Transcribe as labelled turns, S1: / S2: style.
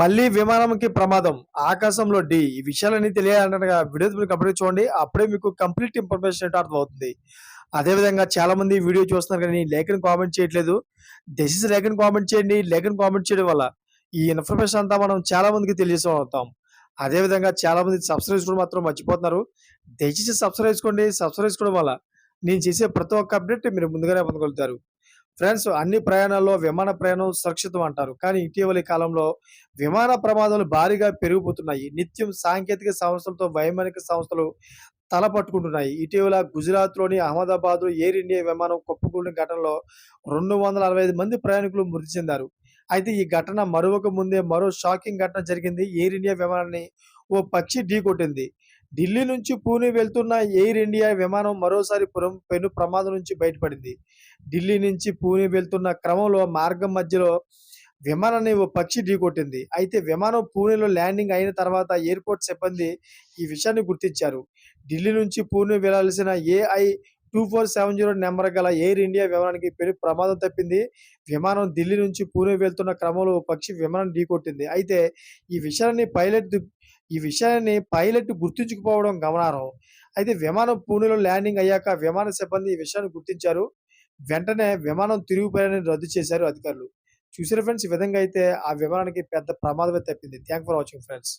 S1: మళ్ళీ విమానంకి ప్రమాదం. ఆకాశంలో డి. ఈ విషయాలన్నీ తెలియాలంటే వీడియో మీరు కంప్లీట్ చూడండి. అప్పుడే మీకు కంప్లీట్ ఇన్ఫర్మేషన్ ఏంటో అర్థమవుతుంది. అదేవిధంగా చాలా మంది వీడియో చూస్తున్నారు కానీ లేఖను కామెంట్ చేయట్లేదు. దయచేసి లేఖను కామెంట్ చేయండి. లేఖను కామెంట్ చేయడం వల్ల ఈ ఇన్ఫర్మేషన్ అంతా మనం చాలా మందికి తెలియజేస్తూ అవుతాం అదేవిధంగా చాలా మంది సబ్స్క్రైబ్ కూడా మాత్రం మర్చిపోతున్నారు. దయచేసి సబ్స్క్రైబ్ చేసుకోండి. సబ్స్క్రైబ్ చేసుకోవడం వల్ల నేను చేసే ప్రతి ఒక్క అప్డేట్ మీరు ముందుగానే పొందగలుగుతారు. ఫ్రెండ్స్ అన్ని ప్రయాణాల్లో విమాన ప్రయాణం సురక్షితం అంటారు. కానీ ఇటీవలి కాలంలో విమాన ప్రమాదాలు భారీగా పెరిగిపోతున్నాయి. నిత్యం సాంకేతిక సంస్థలతో వైమానిక సంస్థలు తలపట్టుకుంటున్నాయి ఇటీవల గుజరాత్లోని అహ్మదాబాద్ ఎయిర్ ఇండియా విమానం కొప్పుకూడిన ఘటనలో రెండు వందల అరవై ఐదు మంది ప్రయాణికులు మృతి చెందారు. అయితే ఈ ఘటన మరొక ముందే మరో షాకింగ్ ఘటన జరిగింది. ఎయిర్ ఇండియా విమానాన్ని ఓ పక్షి ఢీకొట్టింది. ఢిల్లీ నుంచి పూణే వెళ్తున్న ఎయిర్ ఇండియా విమానం మరోసారి పురం- పెను ప్రమాదం నుంచి బయటపడింది. ఢిల్లీ నుంచి పూణే వెళ్తున్న క్రమంలో మార్గం మధ్యలో విమానాన్ని ఓ పక్షి ఢీకొట్టింది. అయితే విమానం పూణేలో ల్యాండింగ్ అయిన తర్వాత ఎయిర్పోర్ట్ సిబ్బంది ఈ విషయాన్ని గుర్తించారు. ఢిల్లీ నుంచి పూణే వెళ్ళాల్సిన AI two four seven zero number గల ఎయిర్ ఇండియా విమానానికి పెను ప్రమాదం తప్పింది. విమానం ఢిల్లీ నుంచి పూణే వెళ్తున్న క్రమంలో ఓ పక్షి విమానం ఢీకొట్టింది. అయితే ఈ విషయాన్ని పైలట్ ఈ విషయాన్ని పైలట్ గుర్తించకపోవడం గమనార్హం. అయితే విమానం పూణేలో ల్యాండింగ్ అయ్యాక విమాన సిబ్బంది ఈ విషయాన్ని గుర్తించారు. వెంటనే విమానం తిరుగు ప్రయాణాన్ని రద్దు చేశారు అధికారులు. చూసారు ఫ్రెండ్స్ ఈ విధంగా అయితే ఆ విమానానికి పెద్ద ప్రమాదమే తప్పింది. Thank for watching friends.